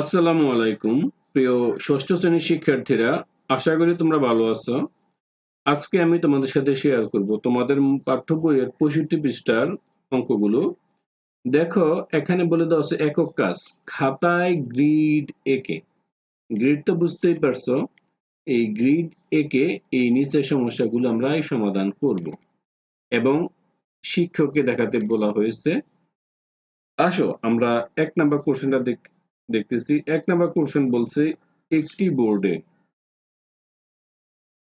আসসালামু আলাইকুম, প্রিয় ষষ্ঠ শ্রেণির শিক্ষার্থীরা, আশা করি তোমরা ভালো আছো। আজকে আমি তোমাদের সাথে শেয়ার করব তোমাদের পাঠ্য বইয়ের পঁয়ষট্টি পৃষ্ঠার অঙ্কগুলো। দেখো, এখানে বলে দেওয়া আছে একক কাজ, খাতায় গ্রিড একে গ্রিড তো বুঝতেই পারছ, এই গ্রিড একে এই নিচের সমস্যাগুলো আমরা এই সমাধান করব। এবং শিক্ষককে দেখাতে বলা হয়েছে। আসো, আমরা এক নাম্বার কোশ্চেনটা দেখ দেখতেছি, এক নাম্বার কোশ্চেন বলছে, একটি বোর্ডে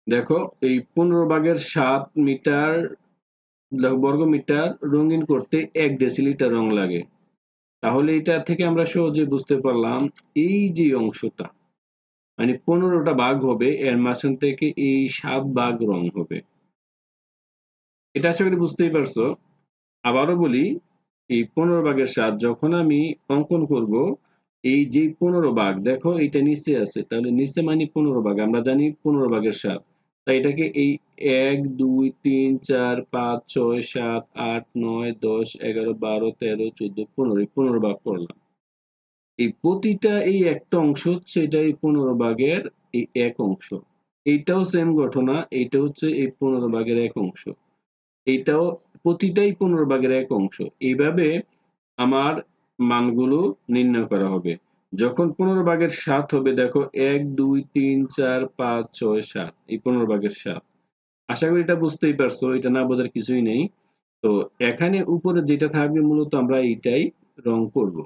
দেখো, এই পনেরো ভাগের সাত মিটার বর্গ মিটার রঙিন করতে এক ডেসিলিটার রং লাগে। তাহলে এটা থেকে আমরা সহজে বুঝতে পারলাম, এই যে অংশটা মানে পনেরোটা ভাগ হবে, এর মাঝখান থেকে এই সাত ভাগ রং হবে। এটা আশা করি বুঝতেই পারছ। আবারও বলি, এই পনেরো ভাগের সাত যখন আমি অঙ্কন করব এই যে পনেরো ভাগ, দেখো এইটা নিচে আছে, তাহলে নিচে মানে পনেরো ভাগ, আমরা জানি পনেরো ভাগের সাত। তাই এটাকে এই এক, দুই, তিন, চার, পাঁচ, ছয়, সাত, আট, নয়, দশ, এগারো, বারো, তেরো, চোদ্দ, পনেরো পনেরো ভাগ করলাম। এই প্রতিটা এই একটা অংশ হচ্ছে এটা এই পনেরো ভাগের এই এক অংশ। এইটাও সেম ঘটনা, এইটা হচ্ছে এই পনেরো ভাগের এক অংশ। এইটাও, প্রতিটাই পনেরো ভাগের এক অংশ। এইভাবে আমার মানগুলো নির্ণয় করা হবে। যখন পনেরো ভাগের সাত হবে, দেখো, এক, দুই, তিন, চার, পাঁচ, ছয়, সাত। এই পনেরো ভাগের সাত। আশা করি এটা বুঝতেই পারছ, এটা না বোঝার কিছুই নেই। তো এখানে উপরে যেটা থাকবে, মূলত আমরা এইটাই রং করব।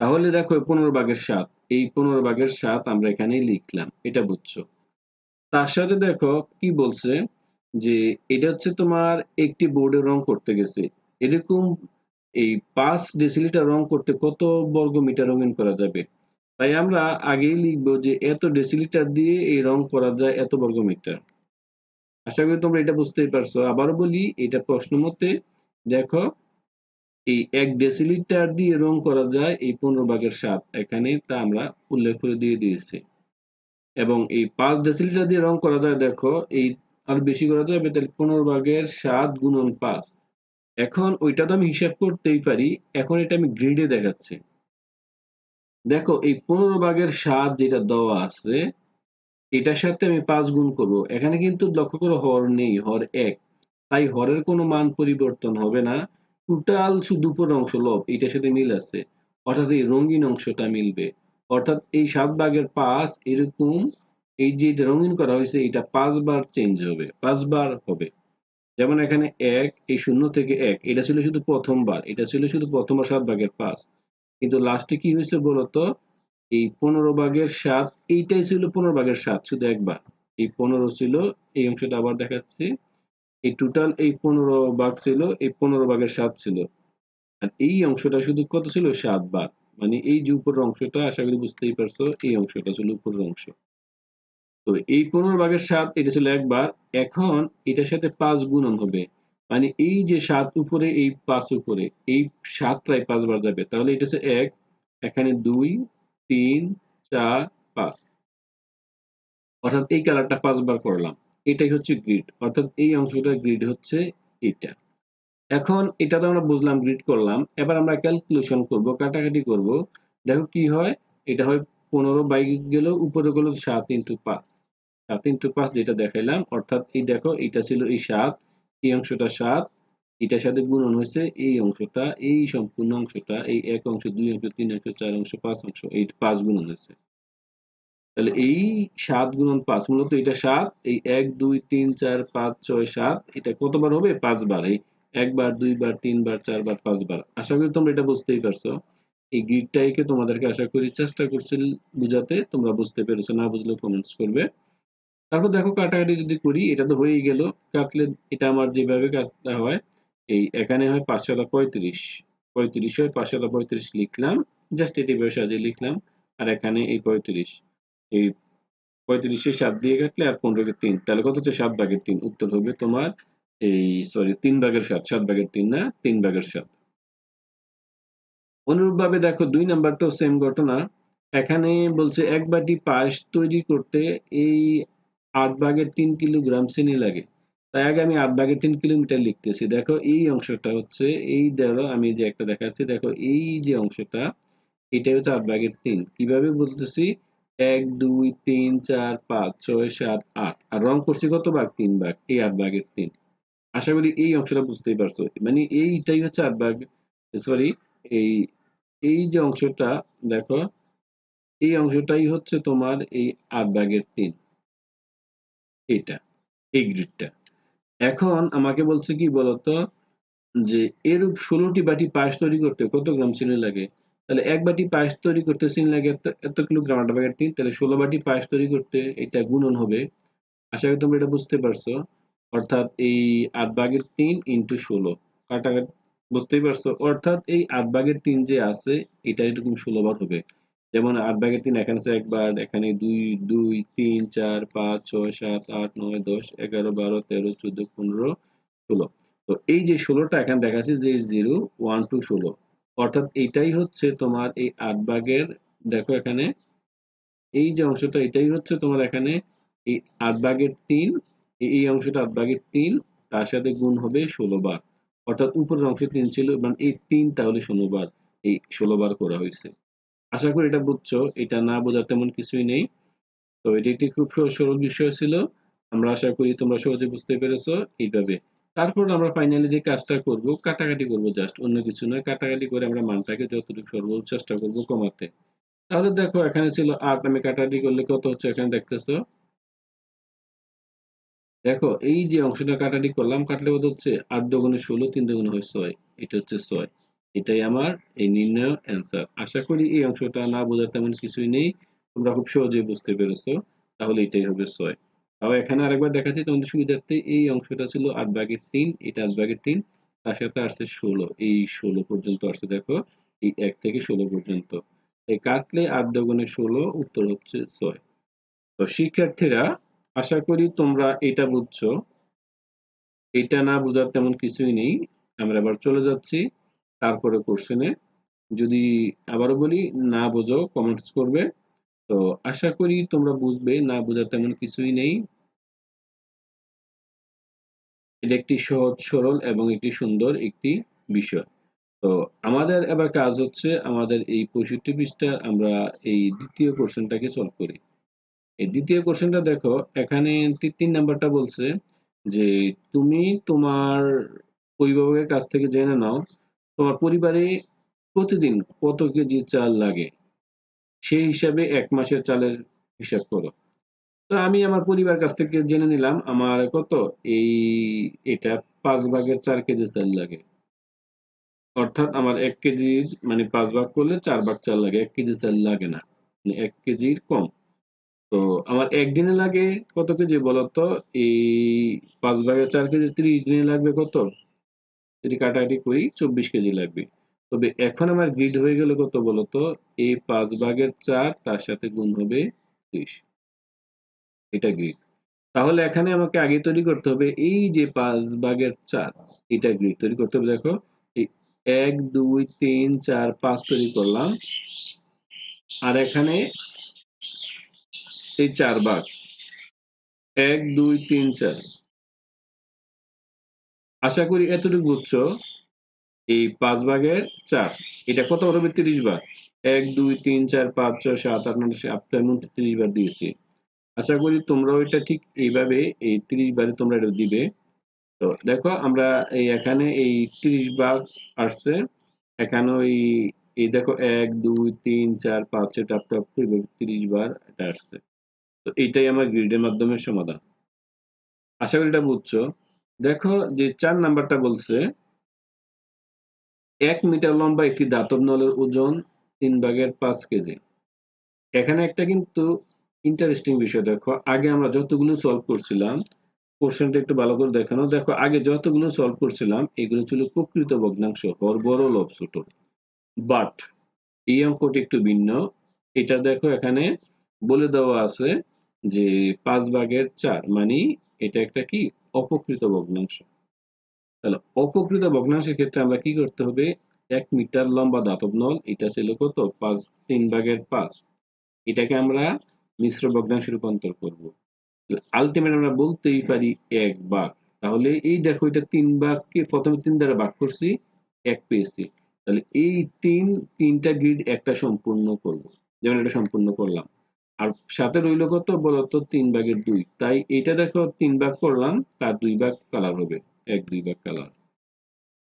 তাহলে দেখো পনেরো ভাগের সাত। এই পনেরো ভাগের সাত আমরা এখানে লিখলাম, এটা বুঝছ। তার সাথে দেখো, কি বলছে? যে এটা হচ্ছে তোমার একটি বোর্ডে রং করতে গেছে। এরকম এই পাঁচ ডেসিলিটার রং করতে কত বর্গ মিটার রঙিন করা যাবে? তাই আমরা আগেই লিখব যে এত ডেসিলিটার দিয়ে এই রং করা যায় এত বর্গ মিটার। আশা করি তোমরা এটা বুঝতেই পারছ। আবারও বলি, এটা প্রশ্ন মতে দেখো, এই এক ডেসিলিটার দিয়ে রং করা যায় এই পনেরো ভাগের সাত। এখানে তা আমরা উল্লেখ করে দিয়ে দিয়েছি। এবং এই পাঁচ ডেসিলিটার দিয়ে রং করা যায়, দেখো, এই আর বেশি করা যাবে, তাহলে পনেরো ভাগের সাত গুণন পাঁচ। এখন ওইটা তো আমি হিসাব করতেই পারি, এখন এটা আমি গ্রিডে দেখাচ্ছি। দেখো, এই পনেরো ভাগের সাত যেটা দেওয়া আছে, এটার সাথে আমি পাঁচ গুণ করব। এখানে কিন্তু লক্ষ্য করে, হর নেই, হর এক। তাই হরের কোনো মান পরিবর্তন হবে না। টোটাল শুধু উপর অংশ লব, এটার সাথে মিল আছে। অর্থাৎ এই রঙিন অংশটা মিলবে। অর্থাৎ এই সাত ভাগের পাঁচ এরকম, এই যে রঙিন করা হয়েছে, এটা পাঁচবার চেঞ্জ হবে, পাঁচবার হবে। যেমন এখানে এক, এই শূন্য থেকে এক, এটা ছিল শুধু প্রথমবার, এটা ছিল শুধু প্রথমবার সাত ভাগের পাঁচ। কিন্তু লাস্টে কি হয়েছে বলতো? এই পনেরো ভাগের সাত, এইটাই ছিল পনেরো ভাগের সাত, শুধু একবার। এই পনেরো ছিল, এই অংশটা আবার দেখাচ্ছি। এই টোটাল এই পনেরো ভাগ ছিল, এই পনেরো ভাগের সাত ছিল। আর এই অংশটা শুধু কত ছিল? সাত বার মানে এই যে উপরের অংশটা, আশা করি বুঝতেই পারছ, এই অংশটা ছিল উপরের অংশ। তো এই পনেরো ভাগের সাত এটা ছিল একবার, এখন এটার সাথে পাঁচ গুণন হবে। মানে এই যে সাত উপরে, এই পাঁচ উপরে, এই সাতটাই পাঁচবার যাবে। তাহলে এটা হচ্ছে এক, এখানে দুই, তিন, চার, পাঁচ। অর্থাৎ এই কালারটা পাঁচবার করলাম। এটাই হচ্ছে গ্রিড। অর্থাৎ এই অংশটা গ্রিড হচ্ছে এটা। এখন এটা তো আমরা বুঝলাম, গ্রিড করলাম। এবার আমরা ক্যালকুলেশন করব, কাটাকাটি করব। দেখো কি হয়? এটা হয় পনেরো বাইক গেল, উপরে গেল সাত ইন্টু পাঁচ। সাত ইন্টু পাঁচ যেটা দেখাইলাম, অর্থাৎ এই দেখো এটা ছিল এই সাত, এই অংশটা সাত এটার সাথে গুণন হয়েছে এই অংশটা, এই সম্পূর্ণ অংশটা, এই এক অংশ, দুই অংশ, তিন অংশ, চার অংশ, পাঁচ অংশ, এই পাঁচ গুণন হয়েছে। তাহলে এই সাত গুণন পাঁচ, মূলত এটা সাত, এই এক, দুই, তিন, চার, পাঁচ, ছয়, সাত, এটা কতবার হবে? পাঁচবার। এই একবার, দুইবার, তিনবার, চারবার, পাঁচবার। আশা করি তোমরা এটা বুঝতেই পারছ। এই গ্রিডটাকে তোমাদেরকে আশা করি চেষ্টা করছি বুঝাতে। তোমরা বুঝতে পেরেছ, না বুঝলে কমেন্টস করবে। তারপর দেখো কাটাকাটি যদি করি, এটা তো হয়েই গেল। কাটলে এটা আমার যেভাবে কাজটা হয়, এই এখানে হয় পাঁচশোটা পঁয়ত্রিশ। পঁয়ত্রিশ হয় পাঁচশোটা পঁয়ত্রিশ লিখলাম জাস্ট এটি সাজিয়ে লিখলাম, আর এখানে এই পঁয়ত্রিশ। এই পঁয়ত্রিশে সাত দিয়ে কাটলে আর পনেরোকে তিন। তাহলে কত হচ্ছে? সাত ভাগের তিন। উত্তর হবে তোমার এই সরি তিন ভাগের সাত সাত ভাগের তিন না, তিন ভাগের সাত। অনুরূপভাবে দেখো দুই নাম্বারটাও সেম ঘটনা। এখানে বলছে, এক বাটি পায়েস তৈরি করতে এই আট ভাগের তিন কিলোগ্রাম চিনি লাগে। তাই আগে আমি আট ভাগের তিন কিলোমিটার লিখতেছি। দেখো, এই অংশটা হচ্ছে, এই ধরো, আমি যে একটা দেখাচ্ছি, দেখো, এই যে অংশটা এটাই হচ্ছে আট ভাগের তিন। কীভাবে বলতেছি? এক, দুই, তিন, চার, পাঁচ, ছয়, সাত, আট। আর রং করছি কত ভাগ? তিন ভাগ। এই আট ভাগের তিন। আশা করি এই অংশটা বুঝতেই পারছ। মানে এইটাই হচ্ছে আট ভাগ সরি এই এই যে অংশটা, দেখো, এই অংশটাই হচ্ছে তোমার এই আট ভাগের তিন। এটা এই গ্রিডটা। এখন আমাকে বলছে কি বলতো, যে এরূপ ষোলোটি বাটি পায়েস তৈরি করতে কত গ্রাম চিনি লাগে? তাহলে এক বাটি পায়েস তৈরি করতে চিনি লাগে এত এত কিলোগ্রাম আট ভাগের তিন? তাহলে ষোলো বাটি পায়েস তৈরি করতে এটা গুণন হবে। আশা করি তোমরা এটা বুঝতে পারছ। অর্থাৎ এই আট ভাগের তিন ইন্টু ষোলো। কাটাকাটি বুঝতেই পারছ? অর্থাৎ এই আট ভাগের তিন যে আছে এটা এরকম ষোলো বার হবে। যেমন আট ভাগের তিন, এখানে আছে একবার, এখানে দুই দুই, তিন, চার, পাঁচ, ছয়, সাত, আট, নয়, দশ, এগারো, বারো, তেরো, চোদ্দ, পনেরো, ষোলো। তো এই যে ষোলোটা এখানে দেখাচ্ছে যে জিরো, ওয়ান, টু, ষোলো। অর্থাৎ এইটাই হচ্ছে তোমার এই আট ভাগের, দেখো এখানে, এই যে অংশটা, এটাই হচ্ছে তোমার এখানে এই আট ভাগের তিন এই অংশটা আট ভাগের তিন, তার সাথে গুণ হবে ষোলো বার। অর্থাৎ উপরের অংশে তিন ছিল মানে এই তিন তাহলে ষোলো বার এই ষোলো বার করা হয়েছে। আশা করি এটা বুঝছ, এটা না বোঝার তেমন কিছুই নেই। তো এটি একটি খুব সরল বিষয় ছিল। আমরা আশা করি তোমরা সহজে বুঝতে পেরেছ এইভাবে। তারপর আমরা ফাইনালি যে কাজটা করব, কাটাকাটি করব জাস্ট অন্য কিছু নয়। কাটাকাটি করে আমরা মানটাকে যতটুকু সর্বোচ্চ চেষ্টা করব কমাতে। তাহলে দেখো, এখানে ছিল আট, আমি কাটাকাটি করলে কত হচ্ছে এখানে দেখতেছো? দেখো, এই যে অংশটা কাটাটি করলাম, কাটলে কত হচ্ছে? আট দগুণে ষোলো, তিন দগুণে হয় ছয়। এটা হচ্ছে ছয়। এটাই আমার এই নির্ণয় অ্যান্সার আশা করি এই অংশটা না বোঝার তেমন কিছুই নেই। তোমরা খুব সহজেই বুঝতে পেরেছ। তাহলে এটাই হবে ছয়। তাও এখানে আরেকবার দেখাচ্ছি, তোমাদের সুবিধার্থে এই অংশটা ছিল আট ভাগের তিন, এটা আট ভাগের তিন, তার সাথে আসছে ষোলো। এই ষোলো পর্যন্ত আসছে, দেখো, এই এক থেকে ষোলো পর্যন্ত। এই কাটলে আট দগুণে ষোলো, উত্তর হচ্ছে ছয়। তো শিক্ষার্থীরা আশা করি তোমরা এটা বুঝছ। এটা না বোঝার তেমন কিছুই নেই। আমরা আবার চলে যাচ্ছি তারপরে কোশ্চেনে যদি আবারও বলি, না বোঝো কমেন্টস করবে। তো আশা করি তোমরা বুঝবে, না বোঝার তেমন কিছুই নেই। এটা একটি সহজ, সরল এবং একটি সুন্দর একটি বিষয়। তো আমাদের এবার কাজ হচ্ছে, আমাদের এই পঁয়ষট্টি পৃষ্ঠার আমরা এই দ্বিতীয় কোশ্চেনটাকে সলভ করি। এই দ্বিতীয় কোশ্চেনটা দেখো, এখানে তিন নাম্বারটা বলছে যে, তুমি তোমার অভিভাবকের কাছ থেকে জেনে নাও, তোমার পরিবারে প্রতিদিন কত কেজি চাল লাগে? সেই হিসাবে এক মাসের চালের হিসাব করো। তো আমি আমার পরিবার কাছ থেকে জেনে নিলাম, আমার কত? এই, এটা পাঁচ ভাগের চার কেজি চাল লাগে। অর্থাৎ আমার এক কেজি মানে পাঁচ ভাগ করলে চার ভাগ চাল লাগে, এক কেজি চাল লাগে না। মানে এক কেজির কম। তো আমার একদিনে লাগে কত কেজি বলতো? এই পাঁচ ভাগের চার কেজি ত্রিশ দিনে লাগবে কত? যদি কাটাকাটি করি চব্বিশ কেজি লাগবে। তবে এখন আমার গ্রিড হয়ে গেল কত বলতো? এই পাঁচ ভাগের চার তার সাথে গুণ হবে ত্রিশ। এটা গ্রিড তাহলে এখানে আমাকে আগে তৈরি করতে হবে এই যে পাঁচ ভাগের চার, এটা গ্রিড তৈরি করতে হবে। দেখো এক, দুই, তিন, চার, পাঁচ তৈরি করলাম। আর এখানে এই চার ভাগ এক দুই তিন চার আশা করি এতটুকু বুঝছ এই পাঁচ ভাগের চার এটা কত হবে তিরিশ বার এক দুই তিন চার পাঁচ ছয় সাত আট নয় আপনার মধ্যে তিরিশ বার দিয়েছি আশা করি তোমরাও এটা ঠিক এইভাবে এই তিরিশ বারে তোমরা এটা দিবে তো দেখো আমরা এই এখানে এই তিরিশ বার আসছে এখানে ওই এই দেখো এক দুই তিন চার পাঁচ ছয় টাপ টাপ এইভাবে তিরিশ বার এটা আসছে তো এইটাই আমার গ্রিডের মাধ্যমে সমাধান। আশা করি এটা বুঝছ। দেখো যে চার নাম্বারটা বলছে, এক মিটার লম্বা একটি দাতব নলের ওজন তিন ভাগের পাঁচ কেজি। এখানে একটা কিন্তু ইন্টারেস্টিং বিষয়, দেখো, আগে আমরা যতগুলো সলভ করছিলাম কোশ্চেনটা একটু ভালো করে দেখানো দেখো, আগে যতগুলো সলভ করছিলাম, এগুলো ছিল প্রকৃত ভগ্নাংশ হর বড় লব ছোট। বাট এই অঙ্কটি একটু ভিন্ন। এটা দেখো এখানে বলে দেওয়া আছে যে পাঁচ ভাগের চার মানে এটা একটা কি? অপকৃত ভগ্নাংশ। তাহলে অপকৃত ভগ্নাংশের ক্ষেত্রে আমরা কি করতে হবে? এক মিটার লম্বা দাতব নল, এটা ছিল কত? পাঁচ, তিন ভাগের পাঁচ। এটাকে আমরা মিশ্র ভগ্নাংশে রূপান্তর করব। আলটিমেট আমরা বলতেই পারি এক ভাগ। তাহলে এই দেখো, এটা তিন ভাগকে প্রথমে তিন দ্বারা ভাগ করছি, এক পেয়েছি। তাহলে এই তিন, তিনটা গ্রিড একটা সম্পূর্ণ করব। যেমন এটা সম্পূর্ণ করলাম। আর সাথে রইল কত? বলতো তিন ভাগের দুই। তাই এটা দেখো, তিন ভাগ করলাম, তার দুই ভাগ কালার হবে, এক, দুই ভাগ কালার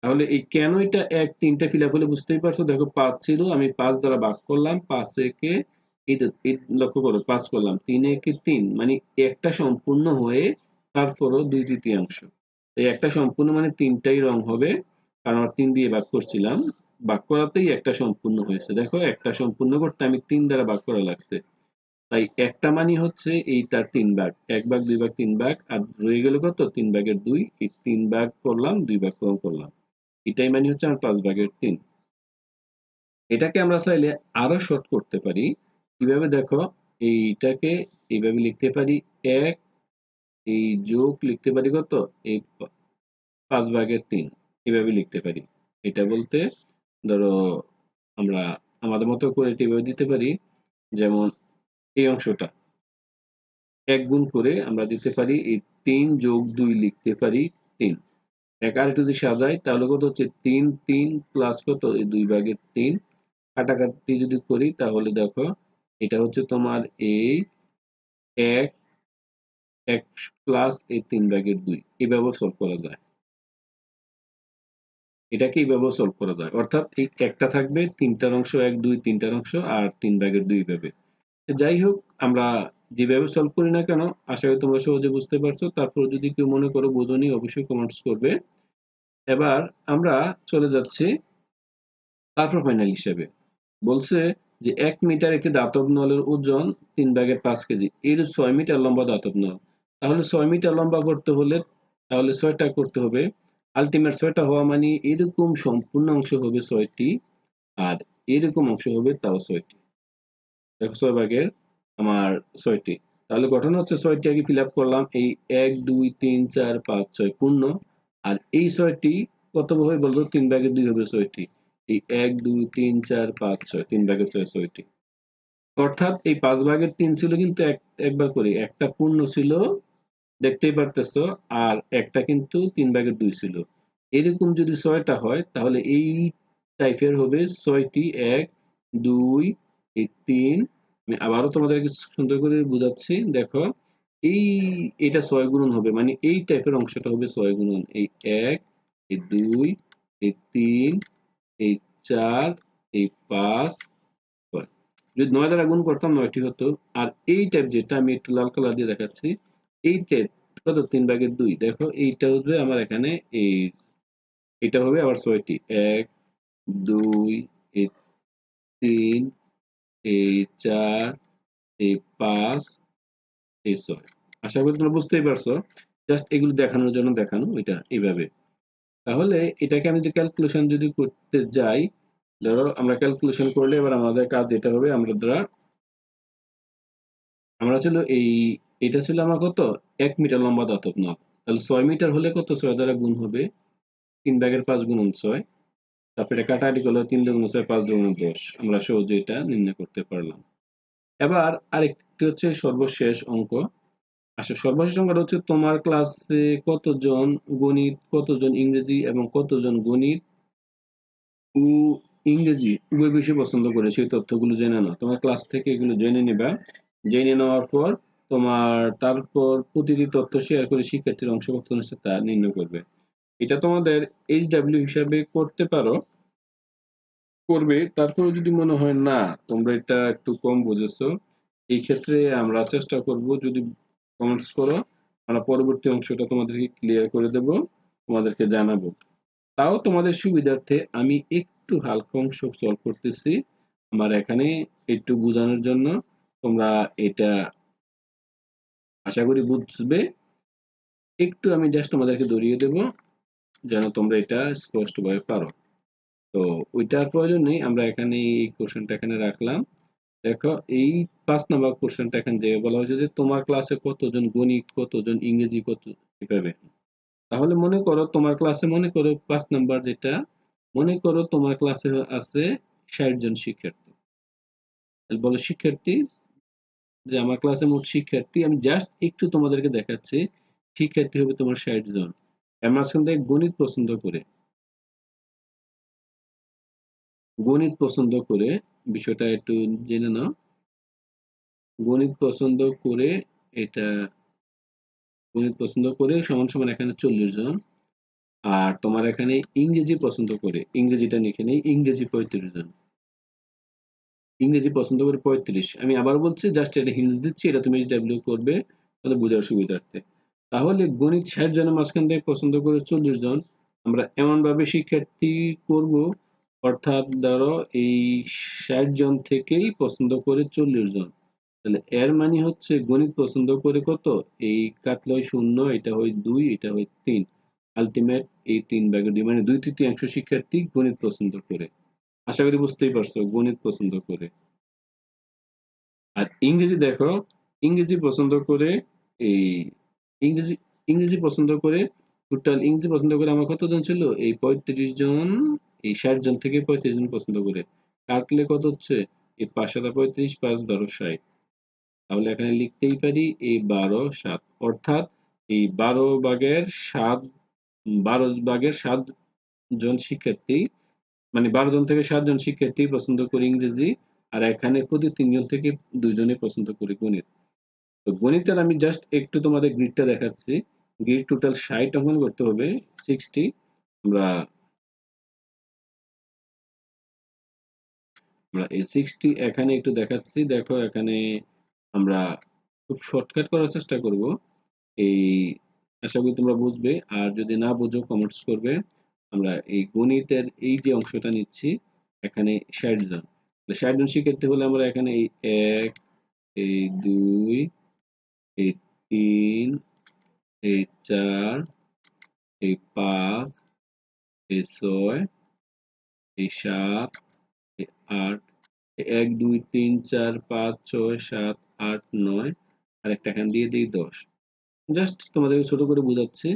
তাহলে এই কেন এটা এক, তিনটা ফিল আপ হলে বুঝতেই পারছ? দেখো পাঁচ ছিল, আমি পাঁচ দ্বারা ভাগ করলাম, পাঁচ একে, এই লক্ষ্য করো, পাঁচ করলাম, তিন একে তিন মানে একটা সম্পূর্ণ হয়ে তারপরও দুই তৃতীয়াংশ। এই একটা সম্পূর্ণ মানে তিনটাই রং হবে, কারণ আমরা তিন দিয়ে ভাগ করছিলাম, ভাগ করাতেই একটা সম্পূর্ণ হয়েছে। দেখো, একটা সম্পূর্ণ করতে আমি তিন দ্বারা ভাগ করা লাগছে। তাই একটা মানে হচ্ছে এই তার তিন ভাগ। এক ভাগ, দুই ভাগ, তিন ভাগ, আর রয়ে গেল কত? তিন ভাগের দুই। এই তিন ভাগ করলাম, দুই ভাগ কম করলাম। এটাই মানে হচ্ছে আমার পাঁচ ভাগের তিন। এটাকে আমরা চাইলে আরও শর্ট করতে পারি। কীভাবে? দেখো, এইটাকে এইভাবে লিখতে পারি এক, এই যোগ লিখতে পারি কত? এই পাঁচ ভাগের তিন। এভাবে লিখতে পারি। এটা বলতে ধরো আমরা আমাদের মতো করে এটা এভাবে দিতে পারি। যেমন এই অংশটা। এক গুণ করে আমরা দিতে পারি এই তিন যোগ দুই লিখতে পারি তিন। এক আর যদি সাজাই, তাহলে কত হচ্ছে? তিন তিন প্লাস কত? এই দুই ভাগের তিন। কাটাকাটি যদি করি, তাহলে দেখো, এটা হচ্ছে তোমার এই এক এক প্লাস এই তিন ভাগের দুই। এভাবে সলভ করা যায়। এটাকে এইভাবে সলভ করা যায়। অর্থাৎ এই একটা থাকবে, তিনটার অংশ এক, দুই, তিনটার অংশ, আর তিন ভাগের দুই ভাবে যাই হোক, আমরা যেভাবে সলভ করি না কেন, আশা করি তোমরা সহজে বুঝতে পারছ। তারপর যদি কেউ মনে করো বোঝনি, অবশ্যই কমেন্টস করবে। এবার আমরা চলে যাচ্ছি তারপর ফাইনাল হিসেবে। বলছে যে, এক মিটার একটি দাতব নলের ওজন তিন ভাগের পাঁচ কেজি। এর ছয় মিটার লম্বা দাতব নল। তাহলে ছয় মিটার লম্বা করতে হলে, তাহলে ছয়টা করতে হবে। আলটিমেট ছয়টা হওয়া মানে এরকম সম্পূর্ণ অংশ হবে ছয়টি, আর এরকম অংশ হবে তাও ছয়টি। ছয় ভাগের আমার ছয়টি। তাহলে গঠন হচ্ছে ছয়টি আগে ফিল আপ করলাম, এই এক, দুই, তিন, চার, পাঁচ, ছয় পূর্ণ। আর এই ছয়টি কত হবে বলতো? তিন ভাগের দুই হবে ছয়টি। এই এক, দুই, তিন, চার, পাঁচ, ছয়, তিন ভাগের ছয়, ছয়টি। অর্থাৎ এই পাঁচ ভাগের তিন ছিল কিন্তু এক, একবার করে, একটা পূর্ণ ছিল, দেখতেই পারতেছো, আর একটা কিন্তু তিন ভাগের দুই ছিল। এরকম যদি ছয়টা হয়, তাহলে এই টাইপের হবে ছয়টি, এক, দুই এই তিন আমি আবারও তোমাদেরকে সুন্দর করে বোঝাচ্ছি, দেখো, এই, এটা ছয় গুণন হবে মানে এই টাইপের অংশটা হবে ছয় গুণন, এই এক, এই দুই, এই তিন, এই চার, এই পাঁচ যদি নয় দ্বারা গুণ করতাম, নয়টি হতো। আর এই টাইপ যেটা আমি একটু লাল কালার দিয়ে দেখাচ্ছি, এই টাইপ কত? তিন ভাগের দুই। দেখো, এইটা হবে আমার এখানে এই, এটা হবে আবার ছয়টি। এক, দুই তিন এই চার এই পাঁচ এই ছয় আশা করি তোমরা বুঝতেই পারছ। জাস্ট এগুলো দেখানোর জন্য দেখানো এটা এইভাবে। তাহলে এটাকে আমি যদি ক্যালকুলেশন যদি করতে যাই, ধরো আমরা ক্যালকুলেশন করলে এবার আমাদের কাজ এটা হবে, আমরা দ্বারা আমরা ছিল এই, এটা ছিল আমার কত? এক মিটার লম্বা দাতব নল তাহলে ছয় মিটার হলে কত? ছয় দ্বারা গুণ হবে। তিন ব্যাগের পাঁচ গুণন ছয়। তারপরে কাটাকাটি করলে তিন দুগুণ ছয়, পাঁচ দুগুণ দশ। আমরা সহজে এটা নির্ণয় করতে পারলাম। এবার আরেকটি হচ্ছে সর্বশেষ অঙ্ক। আচ্ছা সর্বশেষ অঙ্কটা হচ্ছে তোমার ক্লাসে কতজন গণিত, কতজন ইংরেজি এবং কতজন গণিত? ও ইংরেজি উভয় বেশি পছন্দ করে, সেই তথ্যগুলো জেনে নাও। তোমার ক্লাস থেকে এগুলো জেনে নেবা। জেনে নেওয়ার পর তোমার, তারপর প্রতিটি তথ্য শেয়ার করে শিক্ষার্থীর অংশগ্রহণ হচ্ছে তা নির্ণয় করবে। এটা তোমাদের এইচ ডাব্লিউ হিসাবে করতে পারো। করবে তারপরে যদি মনে হয় না, তোমরা এটা একটু কম বুঝেছ, এই ক্ষেত্রে আমরা চেষ্টা করব যদি কমেন্টস করো, আমরা পরবর্তী অংশটা তোমাদেরকে ক্লিয়ার করে দেব, তোমাদেরকে জানাব। তাও তোমাদের সুবিধার্থে আমি একটু হালকা অংশ সলভ করতেছি, আমার এখানে একটু বোঝানোর জন্য, তোমরা এটা আশা করি বুঝবে। একটু আমি জাস্ট তোমাদেরকে ধরিয়ে দেব। যেন তোমরা এটা স্পষ্টভাবে পারো। তো ওইটার প্রয়োজন নেই, আমরা এখানে এই কোশ্চেনটা এখানে রাখলাম। দেখো, এই পাঁচ নম্বর কোশ্চেনটা এখানে যে বলা হয়েছে যে, তোমার ক্লাসে কতজন গণিত, কতজন ইংরেজি, কত, এভাবে। তাহলে মনে করো তোমার ক্লাসে মনে করো পাঁচ নাম্বার যেটা, মনে করো তোমার ক্লাসে আছে ষাট জন শিক্ষার্থী। বলো শিক্ষার্থী, যে আমার ক্লাসে মোট শিক্ষার্থী, আমি জাস্ট একটু তোমাদেরকে দেখাচ্ছি, শিক্ষার্থী হবে তোমার ষাট জন। এর মাঝখান গণিত পছন্দ করে। গণিত পছন্দ করে, বিষয়টা একটু জেনে নাও। গণিত পছন্দ করে এটা, গণিত পছন্দ করে সমান সমান এখানে চল্লিশ জন। আর তোমার এখানে ইংরেজি পছন্দ করে, ইংরেজিটা লিখে নেই, ইংরেজি পঁয়ত্রিশ জন। ইংরেজি পছন্দ করে পঁয়ত্রিশ। আমি আবার বলছি, জাস্ট এটা হিন্স দিচ্ছি, এটা তুমি এইচ ডাব্লিউ করবে, তাহলে বোঝার সুবিধার্থে। তাহলে গণিত ষাট জনের মাঝখান থেকে পছন্দ করে চল্লিশ জন, আমরা এমনভাবে শিক্ষার্থী করব, অর্থাৎ ধরো এই ষাট জন থেকেই পছন্দ করে চল্লিশ জন। তাহলে এর মানে হচ্ছে গণিত পছন্দ করে কত? এই কাটলয় শূন্য, এটা হয় দুই, এটা হয় তিন। আলটিমেট এই তিন ভাগের দুই মানে দুই তৃতীয়াংশ শিক্ষার্থী গণিত পছন্দ করে। আশা করি বুঝতেই পারছ, গণিত পছন্দ করে। আর ইংরেজি দেখো, ইংরেজি পছন্দ করে এই ইংরেজি ইংরেজি পছন্দ করে, টোটাল ইংরেজি পছন্দ করে আমার কতজন ছিল? এই পঁয়ত্রিশ জন, এই ষাট জন থেকে পঁয়ত্রিশ জন পছন্দ করে। কাটলে কত হচ্ছে? এই পাঁচ সাতা পঁয়ত্রিশ, পাঁচ বারো ষাট। তাহলে এখানে লিখতেই পারি, এই বারো, সাত। অর্থাৎ এই বারো ভাগের সাত, বারো ভাগের সাত জন শিক্ষার্থী মানে বারো জন থেকে সাতজন শিক্ষার্থী পছন্দ করে ইংরেজি, আর এখানে প্রতি তিনজন থেকে দুজনে পছন্দ করে গণিত। তো গণিতের আমি জাস্ট একটু তোমাদের গ্রিডটা দেখাচ্ছি। গ্রিড টোটাল ষাট অঙ্কন করতে হবে সিক্সটি আমরা আমরা এই সিক্সটি এখানে একটু দেখাচ্ছি। দেখো এখানে আমরা খুব শর্টকাট করার চেষ্টা করব। এই আশা করি তোমরা বুঝবে। আর যদি না বুঝো কমেন্টস করবে। আমরা এই গণিতের এই যে অংশটা নিচ্ছি, এখানে ষাট জন। ষাট জন হলে আমরা এখানে এই এক, এই দুই এই তিন এই চার এই পাঁচ এই ছয় এই সাত এই আট এক, দুই, তিন, চার, পাঁচ, ছয়, সাত, আট, নয়, আর একটা এখান দিয়ে দিই দশ। জাস্ট তোমাদেরকে ছোট করে বোঝাচ্ছি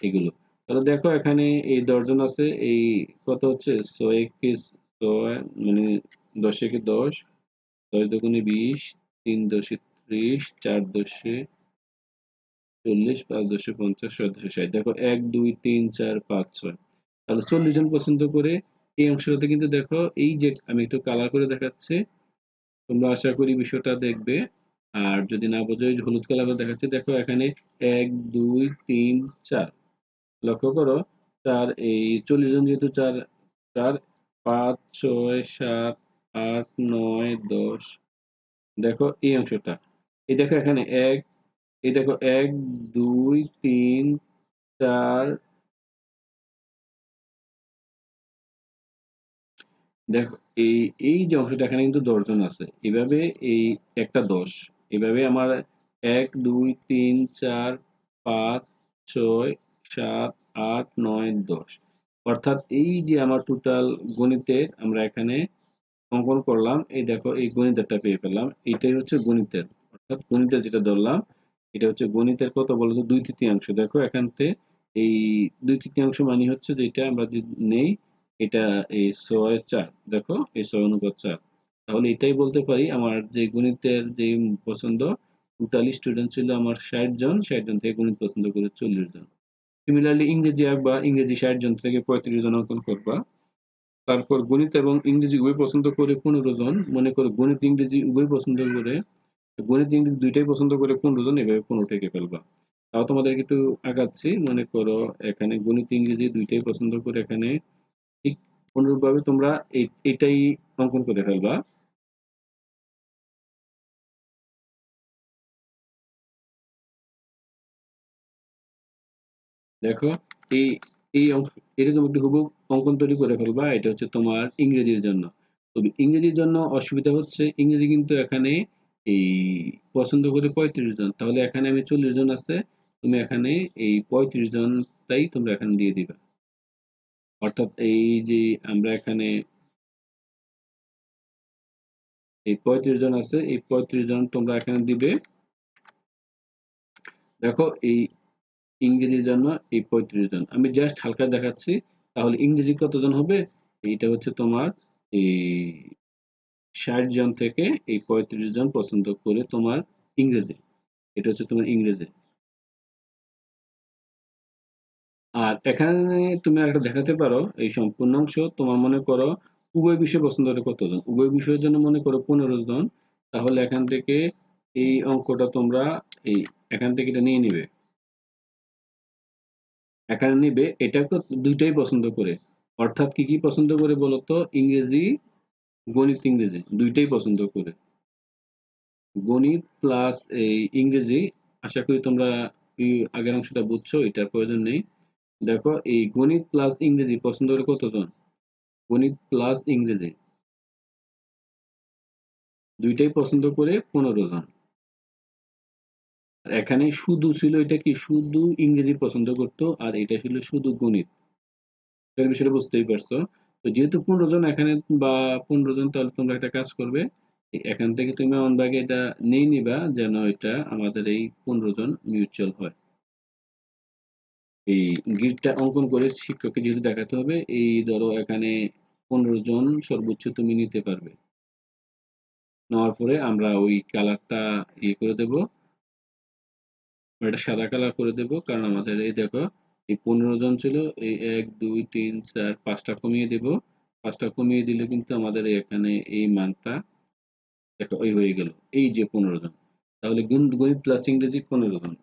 এগুলো। তাহলে দেখো এখানে এই দশজন আছে, এই কত হচ্ছে? ছয় একে ছয় মানে দশ একে দশ দশ দোকানে বিশ, তিন দশে ত্রিশ, চার দশে চল্লিশ, পাঁচ দশে পঞ্চাশ, ছয় দশে ষাট। দেখো এক, দুই, তিন, চার, পাঁচ, ছয়। তাহলে চল্লিশ জন পছন্দ করে এই অংশটাতে কিন্তু দেখো এই যে আমি একটু কালার করে দেখাচ্ছি, তোমরা আশা করি বিষয়টা দেখবে। আর যদি না বোঝো হলুদ কালার দেখাচ্ছি, দেখো এখানে এক, দুই, তিন, চার। লক্ষ্য করো, চার, এই চল্লিশ জন যেহেতু চার চার, পাঁচ, ছয়, সাত, আট, নয়, দশ। দেখো এই অংশটা। এই দেখো এখানে এক, এই দেখো এক, দুই, তিন, চার, দেখো এই এই যে অংশটা এখানে কিন্তু দশজন আছে। এভাবে এই একটা দশ। এভাবে আমার এক, দুই, তিন, চার, পাঁচ, ছয়, সাত, আট, নয়, দশ। অর্থাৎ এই যে আমার টোটাল গণিতের আমরা এখানে অঙ্কন করলাম, এই দেখো এই গণিতেরটা পেয়ে পেলাম এইটাই হচ্ছে গণিতের। গণিতের যেটা ধরলাম, এটা হচ্ছে গণিতের কত বলতো? দুই তৃতীয়াংশ। দেখো, এখানতে এই দুই তৃতীয়াংশ মানে হচ্ছে যেটা আমরা যদি নেই, এটা এই ছয় চার। দেখো, এই ছয় অনুপাত চার। তাহলে এটাই বলতে পারি, আমার যে গণিতের যে পছন্দ টোটালি স্টুডেন্ট ছিল আমার ষাট জন ষাট জন থেকে গণিত পছন্দ করে চল্লিশ জন। সিমিলারলি ইংরেজি আঁকবা ইংরেজি ষাট জন থেকে পঁয়ত্রিশ জন অঙ্কন করবা। তারপর গণিত এবং ইংরেজি উভয় পছন্দ করে পনেরো জন। মনে করো গণিত, ইংরেজি উভয় পছন্দ করে গণিত ইংরেজি দুইটাই পছন্দ করে পনেরো জন, এভাবে পনেরো থেকে ফেলবা। তাও তোমাদেরকে একটু আগাচ্ছি, মনে করো এখানে গণিত ইংরেজি দুইটাই পছন্দ করে এখানে ঠিক অনুরূপভাবে তোমরা এটাই অঙ্কন করে ফেলবা। দেখো, এই এই অংশ এরকম একটি হুবহু অঙ্কন তৈরি করে ফেলবা, এটা হচ্ছে তোমার ইংরেজির জন্য। তবে ইংরেজির জন্য অসুবিধা হচ্ছে, ইংরেজি কিন্তু এখানে এই পছন্দ করে পঁয়ত্রিশ জন। তাহলে এখানে আমি চল্লিশ জন আছে, তুমি এখানে এই পঁয়ত্রিশ জনটাই তোমরা এখানে দিয়ে দিবা। অর্থাৎ এই যে আমরা এখানে এই পঁয়ত্রিশ জন আছে, এই পঁয়ত্রিশ জন তোমরা এখানে দিবে। দেখো এই ইংরেজির জন্য এই পঁয়ত্রিশ জন। আমি জাস্ট হালকা দেখাচ্ছি, তাহলে ইংরেজি কতজন হবে? এইটা হচ্ছে তোমার এই ষাট জন থেকে এই পঁয়ত্রিশ জন পছন্দ করে তোমার ইংরেজি। এটা হচ্ছে তোমার ইংরেজি। আর এখানে তুমি একটা দেখাতে পারো, এই সম্পূর্ণ অংশ। তোমার মনে করো উভয় বিষয় পছন্দ করে কতজন? উভয় বিষয়ের জন্য মনে করো পনেরো জন। তাহলে এখান থেকে এই অঙ্কটা তোমরা এই এখান থেকে এটা নিয়ে নিবে। এখানে নিবে, এটা দুইটাই পছন্দ করে। অর্থাৎ কি কি পছন্দ করে বলতো? ইংরেজি গণিত ইংরেজি, দুইটাই পছন্দ করে। গণিত প্লাস এই ইংরেজি, আশা করি তোমরা আগের অংশটা বুঝছ, এটার প্রয়োজন নেই। দেখো, এই গণিত প্লাস ইংরেজি পছন্দ করে কতজন? গণিত প্লাস ইংরেজি। দুইটাই পছন্দ করে পনেরো জন। এখানে শুধু ছিল এটা কি? শুধু ইংরেজি পছন্দ করতো, আর এটা ছিল শুধু গণিত। এর বিষয়টা বুঝতেই পারছ। তো যেহেতু পনেরো জন এখানে বা পনেরো জন, তাহলে তোমরা একটা কাজ করবে। এখান থেকে তুমি অন ভাগে এটা নেই নিবা যেন এটা আমাদের এই পনেরো জন মিউচুয়াল হয়। এই গ্রিডটা অঙ্কন করে শিক্ষককে যেহেতু দেখাতে হবে, এই ধরো এখানে পনেরো জন সর্বোচ্চ তুমি নিতে পারবে। নেওয়ার পরে আমরা ওই কালারটা ইয়ে করে দেব। এটা সাদা কালার করে দেব, কারণ আমাদের এই দেখো এই পনেরো জন ছিল, এই এক, দুই, তিন, চার, পাঁচটা কমিয়ে দেব। পাঁচটা কমিয়ে দিলে কিন্তু আমাদের এখানে এই মানটা দেখো ওই হয়ে গেল। এই যে পনেরো জন। তাহলে গুণ- গণিত প্লাস ইংরেজি পনেরো জন।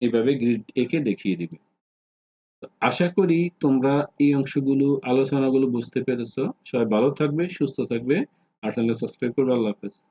এইভাবে গ্রিড একে দেখিয়ে দিবে। আশা করি তোমরা এই অংশগুলো, আলোচনাগুলো বুঝতে পেরেছ। সবাই ভালো থাকবে, সুস্থ থাকবে। আর চ্যানেল সাবস্ক্রাইব করবে। আল্লাহ হাফেজ।